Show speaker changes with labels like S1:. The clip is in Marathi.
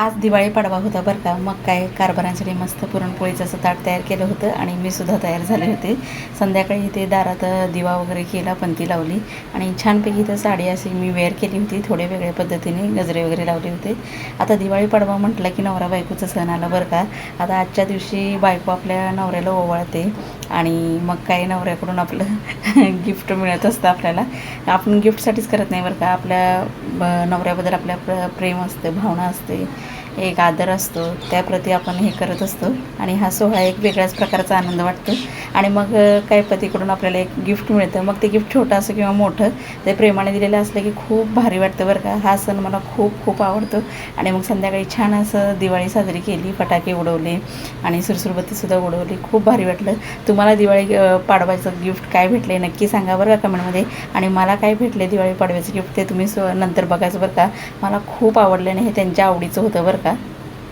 S1: आज दिवाळी पाडवा होता बरं का. मग काय कारभारांसाठी मस्त पुरणपोळीचं असं ताट तयार केलं होतं आणि मी सुद्धा तयार झाले होते. संध्याकाळी इथे दारात दिवा वगैरे केला पंती लावली आणि छानपैकी इथं साडी अशी मी वेअर केली होती थोडे वेगळ्या पद्धतीने गजरे वगैरे लावले होते. आता दिवाळी पाडवा म्हटलं की नवरा बायकोचं सण आला बरं का. आता आजच्या दिवशी बायको आपल्या नवऱ्याला ओवाळते. आणि मग काय नवऱ्याकडून आपलं गिफ्ट मिळत असतं आपल्याला. आपण गिफ्टसाठीच करत नाही बरं का. आपल्या ब- नवऱ्याबद्दल आपल्या प्र प्रेम असते भावना असते. एक आदर असतो त्याप्रती आपण हे करत असतो आणि हा सोहळा एक वेगळ्याच प्रकारचा आनंद वाटतो. आणि मग काय पतीकडून आपल्याला एक गिफ्ट मिळतं. मग ते गिफ्ट छोटं असं किंवा मोठं ते प्रेमाने दिलेलं असलं की खूप भारी वाटतं बरं का. हा सण मला खूप खूप आवडतो. आणि मग संध्याकाळी छान असं दिवाळी साजरी केली फटाके उडवले आणि सुरसुरबत्तीसुद्धा उडवली. खूप भारी वाटलं. तुम्हाला दिवाळी पाडव्याचं गिफ्ट काय भेटले नक्की सांगा बरं का कमेंटमध्ये. आणि मला काय भेटले दिवाळी पाडव्याचं गिफ्ट ते तुम्ही नंतर बघायचं बरं का. मला खूप आवडलं आणि हे त्यांच्या आवडीचं होतं बरं का